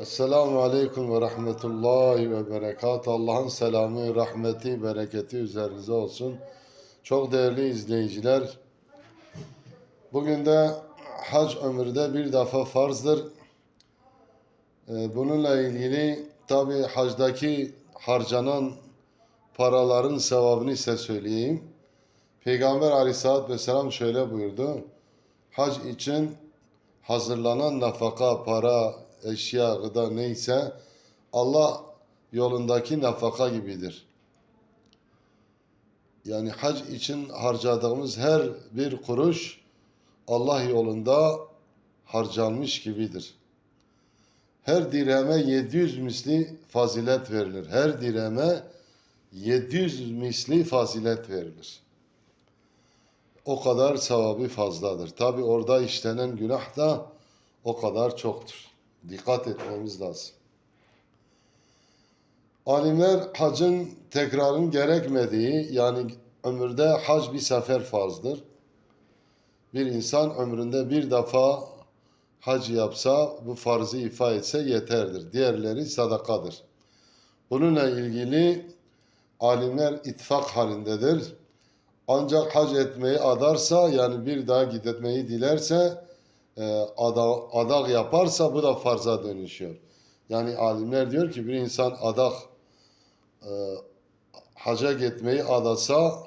Esselamu Aleyküm ve Rahmetullahi ve Berekat. Allah'ın selamı, rahmeti, bereketi üzerinize olsun. Çok değerli izleyiciler, bugün de hac ömürde bir defa farzdır. Ee, Bununla ilgili tabi hacdaki harcanan paraların sevabını size söyleyeyim. Peygamber aleyhissalatü vesselam şöyle buyurdu. Hac için hazırlanan nafaka, para, eşya, gıda neyse Allah yolundaki nafaka gibidir. Yani hac için harcadığımız her bir kuruş Allah yolunda harcanmış gibidir. Her dirheme 700 misli fazilet verilir. Her dirheme 700 misli fazilet verilir. O kadar sevabı fazladır. Tabi orada işlenen günah da o kadar çoktur. Dikkat etmemiz lazım. Alimler hacın tekrarın gerekmediği yani ömürde hac bir sefer farzdır. Bir insan ömründe bir defa hac yapsa bu farzı ifa etse yeterdir. Diğerleri sadakadır. Bununla ilgili alimler ittifak halindedir. Ancak hac etmeyi adarsa yani bir daha gitmeyi dilerse e, ada, adak yaparsa bu da farza dönüşüyor. Yani alimler diyor ki bir insan adak e, haca gitmeyi adasa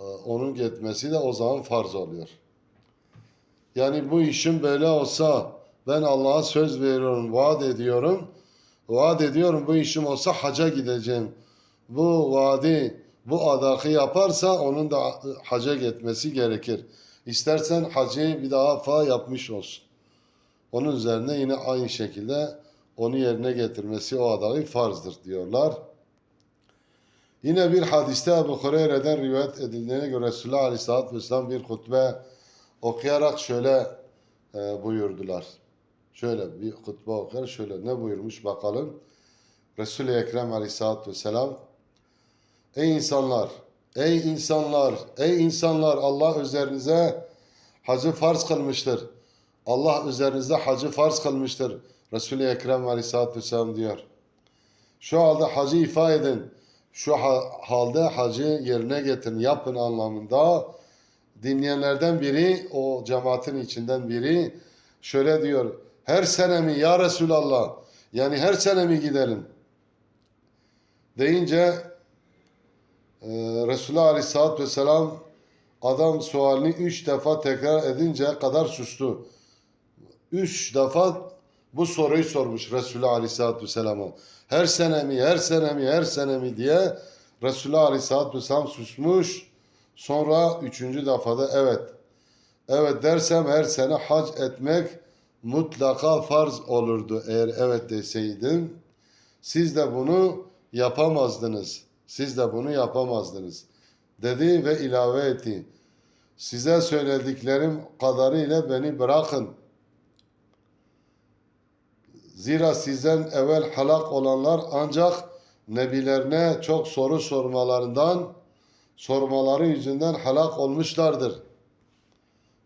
e, onun gitmesi de o zaman farz oluyor. Yani bu işim böyle olsa ben Allah'a söz veriyorum, vaat ediyorum. Vaat ediyorum bu işim olsa haca gideceğim. Bu vaadi, bu adakı yaparsa onun da haca gitmesi gerekir. İstersen hacı bir daha fa yapmış olsun. Onun üzerine yine aynı şekilde onu yerine getirmesi o adayı farzdır diyorlar. Yine bir hadiste Ebu Hureyre'den rivayet edildiğine göre Resulullah Aleyhisselatü Vesselam bir hutbe okuyarak şöyle e, buyurdular. Şöyle bir hutbe okuyarak şöyle ne buyurmuş bakalım. Resul-i Ekrem Aleyhisselatü Vesselam Ey insanlar! Ey insanlar! Ey insanlar! Allah üzerinize hacı farz kılmıştır. Allah üzerinizde hacı farz kılmıştır. Resul-i Ekrem Aleyhisselatü Vesselam diyor. Şu halde hacı ifa edin. Şu ha- halde hacı yerine getirin, yapın anlamında. Dinleyenlerden biri, o cemaatin içinden biri şöyle diyor. Her sene mi ya Resulallah? Yani her sene mi gidelim? Deyince ee, Resulullah Aleyhisselatü Vesselam adam sualini üç defa tekrar edinceye kadar sustu. Üç defa bu soruyu sormuş Resulullah Aleyhisselatü Vesselam'a. Her sene mi, her sene mi, her sene mi diye Resulullah Aleyhisselatü Vesselam susmuş. Sonra üçüncü defada evet. Evet dersem her sene hac etmek mutlaka farz olurdu eğer evet deseydim. Siz de bunu yapamazdınız. Siz de bunu yapamazdınız. Dedi ve ilave etti. Size söylediklerim kadarıyla beni bırakın. Zira sizden evvel halak olanlar ancak nebilerine çok soru sormalarından, sormaları yüzünden halak olmuşlardır.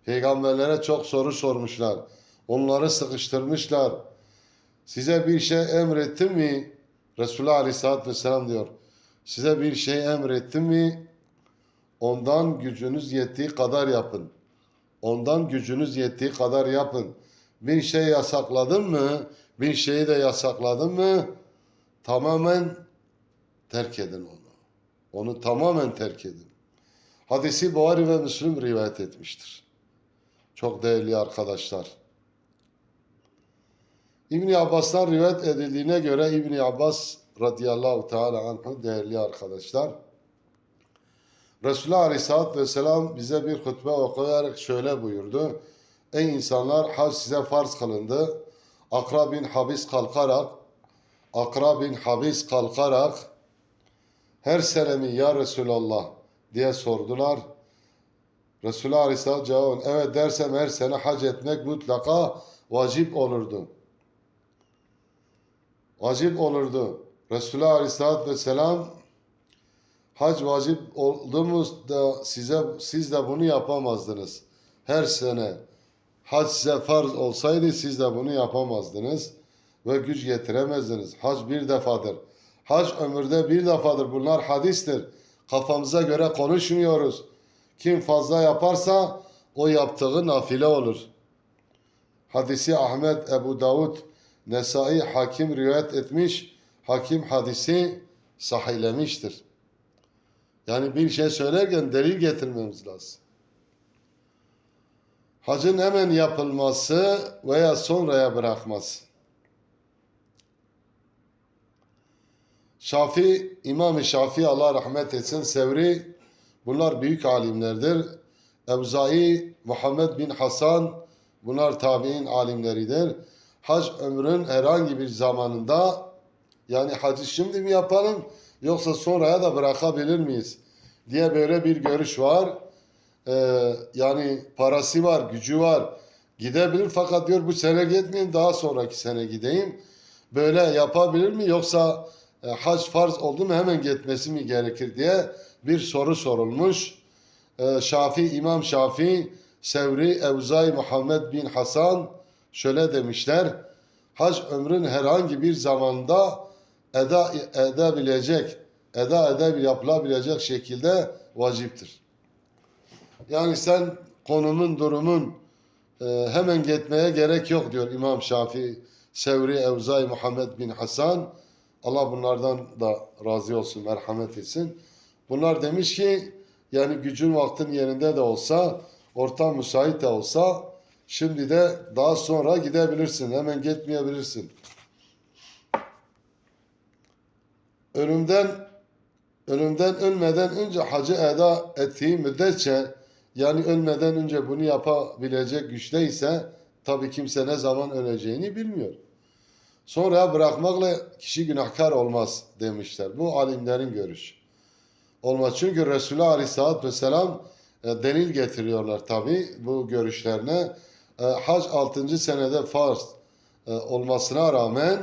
Peygamberlere çok soru sormuşlar. Onları sıkıştırmışlar. Size bir şey emrettim mi? Resulullah Aleyhisselatü Vesselam diyor. Size bir şey emrettim mi? Ondan gücünüz yettiği kadar yapın. Ondan gücünüz yettiği kadar yapın. Bir şey yasakladım mı? Bir şeyi de yasakladım mı? Tamamen terk edin onu. Onu tamamen terk edin. Hadisi Buhari ve Müslüm rivayet etmiştir. Çok değerli arkadaşlar. İbni Abbas'tan rivayet edildiğine göre İbni Abbas radıyallahu teala anhu değerli arkadaşlar. Resulullah Aleyhisselatü Vesselam bize bir hutbe okuyarak şöyle buyurdu. Ey insanlar hac size farz kılındı. Akra bin Habis kalkarak Akra bin Habis kalkarak her sene mi ya Resulallah diye sordular. Resulullah Aleyhisselam cevabın evet dersem her sene hac etmek mutlaka vacip olurdu. Vacip olurdu. Resulullah Aleyhisselatü Vesselam hac vacip oldu da size, siz de bunu yapamazdınız. Her sene hac size farz olsaydı siz de bunu yapamazdınız. ve güç getiremezdiniz. Hac bir defadır. Hac ömürde bir defadır. Bunlar hadistir. Kafamıza göre konuşmuyoruz. Kim fazla yaparsa o yaptığı nafile olur. Hadisi Ahmet, Ebu Davud, Nesai, Hakim rivayet etmiş. Hakim hadisi sahihlemiştir. Yani bir şey söylerken delil getirmemiz lazım. Hacın hemen yapılması veya sonraya bırakması. Şafi, İmam-ı Şafi Allah rahmet etsin, Sevri bunlar büyük alimlerdir. Evzai, Muhammed bin Hasan bunlar tabi'in alimleridir. Hac ömrün herhangi bir zamanında yani hacı şimdi mi yapalım yoksa sonraya da bırakabilir miyiz diye böyle bir görüş var. Ee, yani parası var, gücü var. Gidebilir fakat diyor bu sene gitmeyeyim daha sonraki sene gideyim. Böyle yapabilir mi yoksa e, hac farz oldu mu hemen gitmesi mi gerekir diye bir soru sorulmuş. Ee, Şafi, İmam Şafi, Sevri, Evzai, Muhammed bin Hasan şöyle demişler. Hac ömrün herhangi bir zamanda eda edebilecek, eda edebil yapılabilecek şekilde vaciptir. Yani sen konumun, durumun e, hemen gitmeye gerek yok diyor İmam Şafii, Sevri, Evzai, Muhammed bin Hasan. Allah bunlardan da razı olsun, merhamet etsin. Bunlar demiş ki yani gücün vaktin yerinde de olsa, ortam müsait de olsa şimdi de daha sonra gidebilirsin, hemen gitmeyebilirsin. Ölümden ölümden ölmeden önce hacı eda ettiği müddetçe yani ölmeden önce bunu yapabilecek güçte ise tabii kimse ne zaman öleceğini bilmiyor. Sonra bırakmakla kişi günahkar olmaz demişler. Bu alimlerin görüşü. Olmaz çünkü Resulullah Aleyhisselatü Vesselam e, delil getiriyorlar tabii bu görüşlerine. E, hac 6. senede farz e, olmasına rağmen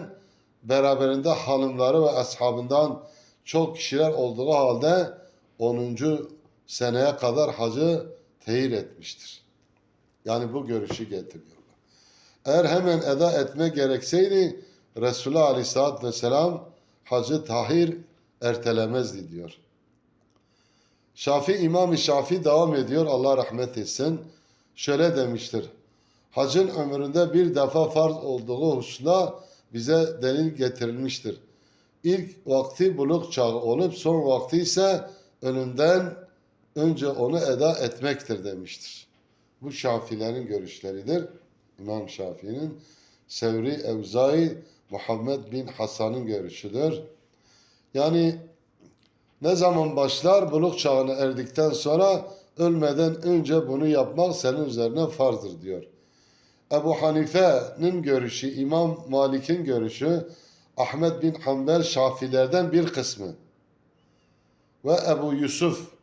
beraberinde hanımları ve ashabından çok kişiler olduğu halde 10. seneye kadar hacı tehir etmiştir. Yani bu görüşü getiriyorlar. Eğer hemen eda etme gerekseydi Resulullah Aleyhisselatü Vesselam hacı tahir ertelemezdi diyor. Şafi İmam-ı Şafi devam ediyor Allah rahmet etsin. Şöyle demiştir. Hacın ömründe bir defa farz olduğu hususunda bize delil getirilmiştir. İlk vakti buluk çağı olup son vakti ise önünden önce onu eda etmektir demiştir. Bu Şafilerin görüşleridir. İmam Şafii'nin Sevri Evzai Muhammed bin Hasan'ın görüşüdür. Yani ne zaman başlar? Buluk çağına erdikten sonra ölmeden önce bunu yapmak senin üzerine farzdır diyor. Ebu Hanife'nin görüşü, İmam Malik'in görüşü, Ahmet bin Hanbel Şafilerden bir kısmı ve Ebu Yusuf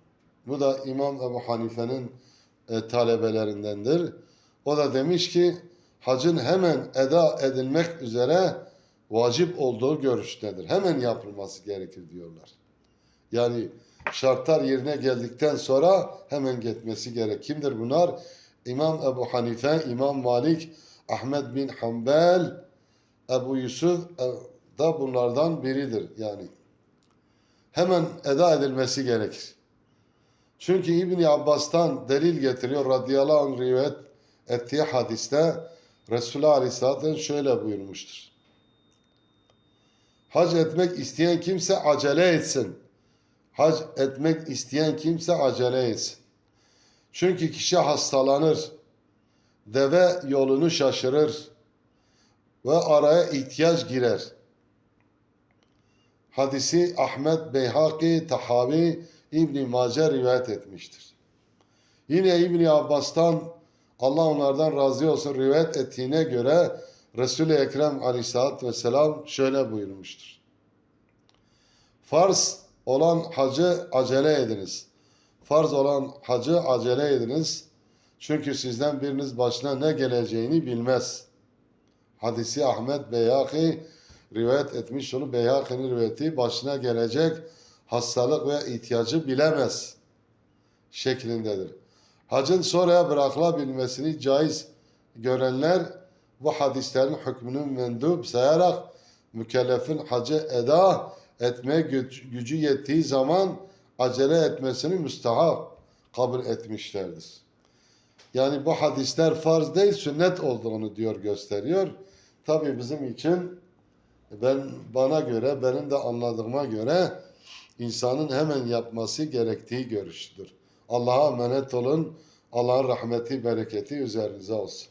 bu da İmam Ebu Hanife'nin e, talebelerindendir. O da demiş ki hacın hemen eda edilmek üzere vacip olduğu görüştedir. Hemen yapılması gerekir diyorlar. Yani şartlar yerine geldikten sonra hemen gitmesi gerek. Kimdir bunlar? İmam Ebu Hanife, İmam Malik, Ahmet bin Hanbel, Ebu Yusuf e, da bunlardan biridir. Yani hemen eda edilmesi gerekir. Çünkü İbni Abbas'tan delil getiriyor radıyallahu anh rivayet ettiği hadiste Resulullah Aleyhisselatü şöyle buyurmuştur. Hac etmek isteyen kimse acele etsin. Hac etmek isteyen kimse acele etsin. Çünkü kişi hastalanır, deve yolunu şaşırır ve araya ihtiyaç girer. Hadisi Ahmet Beyhaki, Tahavi, İbn Mace rivayet etmiştir. Yine İbn Abbas'tan Allah onlardan razı olsun rivayet ettiğine göre Resul-i Ekrem aleyhissalatü vesselam şöyle buyurmuştur. Farz olan hacı acele ediniz. Farz olan hacı acele ediniz. Çünkü sizden biriniz başına ne geleceğini bilmez. Hadisi Ahmet Beyaki rivayet etmiş onu Beyhaki'nin rivayeti başına gelecek hastalık ve ihtiyacı bilemez şeklindedir. Hacın sonraya bırakılabilmesini caiz görenler bu hadislerin hükmünü mendup sayarak mükellefin hacı eda etme gücü yettiği zaman acele etmesini müstahak kabul etmişlerdir. Yani bu hadisler farz değil sünnet olduğunu diyor gösteriyor. Tabi bizim için ben bana göre benim de anladığıma göre insanın hemen yapması gerektiği görüşüdür. Allah'a emanet olun. Allah'ın rahmeti, bereketi üzerinize olsun.